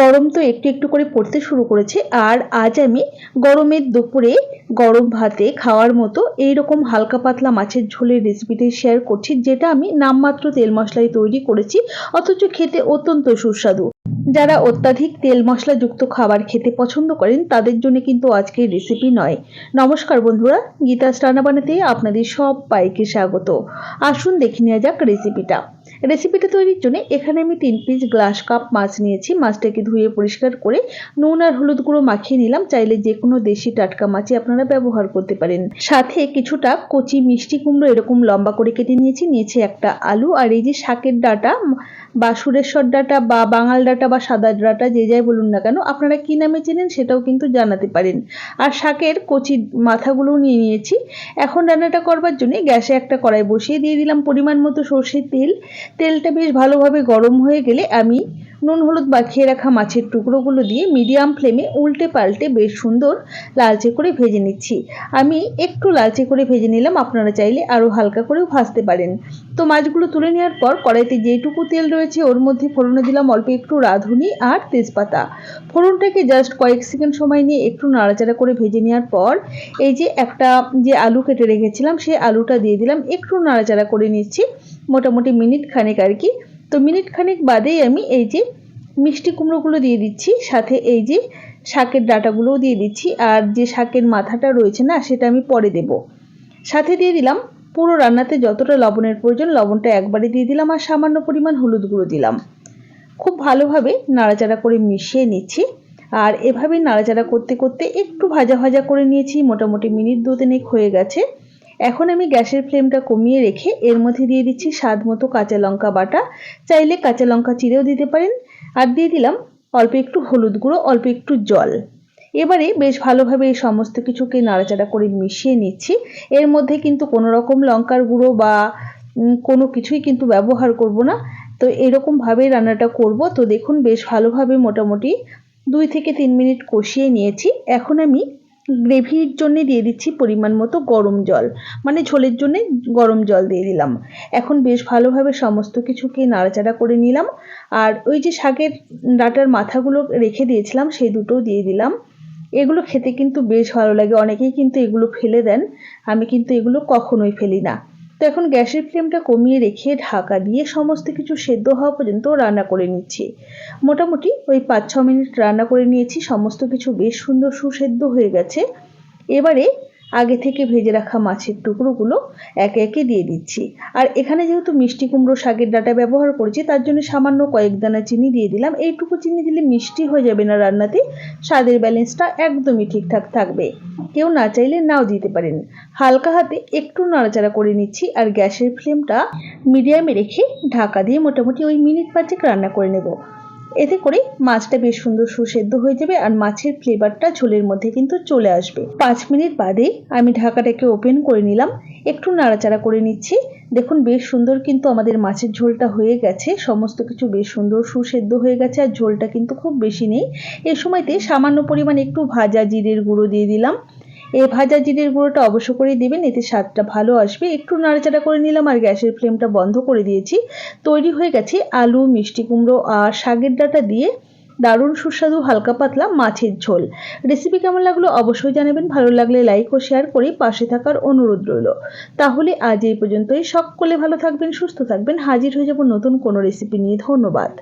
গরম তো একটু একটু করে পড়তে শুরু করেছে। আর আজ আমি গরমের দুপুরে গরম ভাতে খাওয়ার মতো এইরকম হালকা পাতলা মাছের ঝোলের রেসিপিটি শেয়ার করছি, যেটা আমি নামমাত্র তেল মশলায় তৈরি করেছি, অথচ খেতে অত্যন্ত সুস্বাদু। যারা অত্যাধিক তেল মশলাযুক্ত খাবার খেতে পছন্দ করেন, তাদের জন্য কিন্তু আজকের রেসিপি নয়। নমস্কার বন্ধুরা গীতা রান্না বানাতে আপনাদের সব বাইকে স্বাগত। আসুন দেখে নেওয়া যাক রেসিপিটা রেসিপিটা তৈরির জন্য এখানে আমি তিন পিস গ্লাস কাপ মাছ নিয়েছি। মাছটাকে ধুয়ে পরিষ্কার করে নুন আর হলুদ গুঁড়ো মাখিয়ে নিলাম। চাইলে যে কোনো দেশি টাটকা মাছই আপনারা ব্যবহার করতে পারেন। সাথে কিছুটা কচি মিষ্টি কুমড়ো এরকম লম্বা করে কেটে নিয়েছি। নিয়েছি একটা আলু আর এই যে শাকের ডাটা বা সুরেশ্বর ডাটা বা বাঙাল ডাটা বা সাদা ডাটা যে যাই বলুন না কেন, আপনারা কি নামে চেনেন সেটাও কিন্তু জানাতে পারেন। আর শাকের কচি মাথাগুলোও নিয়ে নিয়েছি। এখন রান্নাটা করবার জন্য গ্যাসে একটা কড়াই বসিয়ে দিয়ে দিলাম পরিমাণ মতো সর্ষের তেল। তেলটা বেশ ভালোভাবে গরম হয়ে গেলে আমি নুন হলুদ মাখিয়ে রাখা মাছের টুকরোগুলো দিয়ে মিডিয়াম ফ্লেমে উল্টে পাল্টে বেশ সুন্দর লালচে করে ভেজে নিচ্ছি। আমি একটু লালচে করে ভেজে নিলাম, আপনারা চাইলে আরও হালকা করেও ভাজতে পারেন। তো মাছগুলো তুলে নেওয়ার পর কড়াইতে যেটুকু তেল রয়েছে ওর মধ্যে ফোড়নে দিলাম অল্প একটু রাঁধুনি আর তেজপাতা। ফোড়নটাকে জাস্ট কয়েক সেকেন্ড সময় নিয়ে একটু নাড়াচাড়া করে ভেজে নেওয়ার পর, এই যে একটা যে আলু কেটে রেখেছিলাম, সেই আলুটা দিয়ে দিলাম। একটু নাড়াচাড়া করে নিচ্ছি মোটামুটি মিনিট খানেক আর কি। তো মিনিট খানেক বাদেই আমি এই যে মিষ্টি কুমড়োগুলো দিয়ে দিচ্ছি, সাথে এই যে শাকের ডাটাগুলোও দিয়ে দিচ্ছি। আর যে শাকের মাথাটা রয়েছে না, সেটা আমি পরে দেব। সাথে দিয়ে দিলাম পুরো রান্নাতে যতটা লবণের প্রয়োজন, লবণটা একবারে দিয়ে দিলাম আর সামান্য পরিমাণ হলুদ গুঁড়ো দিলাম। খুব ভালোভাবে নাড়াচাড়া করে মিশিয়ে নিচ্ছি। আর এভাবে নাড়াচাড়া করতে করতে একটু ভাজা ভাজা করে নিয়েছি, মোটামুটি মিনিট দু তিনেক হয়ে গেছে। এখন আমি গ্যাসের ফ্লেমটা কমিয়ে রেখে এর মধ্যে দিয়ে দিচ্ছি স্বাদ মতো কাঁচা লঙ্কা বাটা। চাইলে কাঁচা লঙ্কা চিরেও দিতে পারেন। আর দিয়ে দিলাম অল্প একটু হলুদ গুঁড়ো, অল্প একটু জল। এবারে বেশ ভালোভাবে এই সমস্ত কিছুকে নাড়াচাড়া করে মিশিয়ে নিচ্ছি। এর মধ্যে কিন্তু কোনো রকম লঙ্কার গুঁড়ো বা কোনো কিছুই কিন্তু ব্যবহার করব না। তো এরকমভাবেই রান্নাটা করব। তো দেখুন বেশ ভালোভাবে মোটামুটি দুই থেকে তিন মিনিট কষিয়ে নিয়েছি। এখন আমি গ্রেভির জন্য দিয়ে দিচ্ছি পরিমাণ মতো গরম জল। মানে ঝোলের জন্য গরম জল দিয়ে দিলাম। এখন বেশ ভালোভাবে সমস্ত কিছুকে নাড়াচাড়া করে নিলাম। আর ওই যে শাকের ডাটার মাথাগুলো রেখে দিয়েছিলাম, সেই দুটো দিয়ে দিলাম। এগুলো খেতে কিন্তু বেশ ভালো লাগে। অনেকেই কিন্তু এগুলো ফেলে দেন। আমি কিন্তু এগুলো কখনোই ফেলি না। তো এখন গ্যাসের ফ্লেমটা কমিয়ে রেখে ঢাকা দিয়ে সমস্ত কিছু সেদ্ধ হওয়া পর্যন্ত রান্না করে নিচ্ছি। মোটামুটি ওই পাঁচ ছ মিনিট রান্না করে নিয়েছি। সমস্ত কিছু বেশ সুন্দর সুসেদ্ধ হয়ে গেছে। এবারে আগে থেকে ভেজে রাখা মাছের টুকরোগুলো একে একে দিয়ে দিচ্ছি। আর এখানে যেহেতু মিষ্টি কুমড়ো শাকের ডাটা ব্যবহার করেছি, তার জন্য সামান্য কয়েক দানা চিনি দিয়ে দিলাম। এইটুকু চিনি দিলে মিষ্টি হয়ে যাবে না রান্নাতে। স্বাদের ব্যালেন্সটা একদমই ঠিকঠাক থাকবে। কেউ না চাইলে নাও দিতে পারেন। হালকা হাতে একটু নাড়াচাড়া করে নিচ্ছি আর গ্যাসের ফ্লেমটা মিডিয়ামে রেখে ঢাকা দিয়ে মোটামুটি ওই মিনিট পাঁচেক রান্না করে নেব। এতে করে মাছটা বেশ সুন্দর সুসেদ্ধ হয়ে যাবে আর মাছের ফ্লেভারটা ঝোলের মধ্যে কিন্তু চলে আসবে। পাঁচ মিনিট বাদে আমি ঢাকাটাকে ওপেন করে নিলাম। একটু নাড়াচাড়া করে নিচ্ছি। দেখুন বেশ সুন্দর কিন্তু আমাদের মাছের ঝোলটা হয়ে গেছে। সমস্ত কিছু বেশ সুন্দর সুসেদ্ধ হয়ে গেছে আর ঝোলটা কিন্তু খুব বেশি নেই। এই সময়তে সামান্য পরিমাণ একটু ভাজা জিরের গুঁড়ো দিয়ে দিলাম। এই ভাজা জিরের গুঁড়োটা অবশ্য করেই দেবেন, এতে স্বাদটা ভালো আসবে। একটু নাড়াচাড়া করে নিলাম আর গ্যাসের ফ্লেমটা বন্ধ করে দিয়েছি। তৈরি হয়ে গেছে আলু, মিষ্টি কুমড়ো আর শাকের ডাটা দিয়ে দারুণ সুস্বাদু হালকা পাতলা মাছের ঝোল। রেসিপি কেমন লাগল অবশ্যই জানাবেন, ভালো লাগলে লাইক ও শেয়ার করে পাশে থাকার অনুরোধ রইল। তাহলে আজ এই পর্যন্তই। সকলে ভালো থাকবেন, সুস্থ থাকবেন। হাজির হয়ে যাব নতুন কোনো রেসিপি নিয়ে। ধন্যবাদ।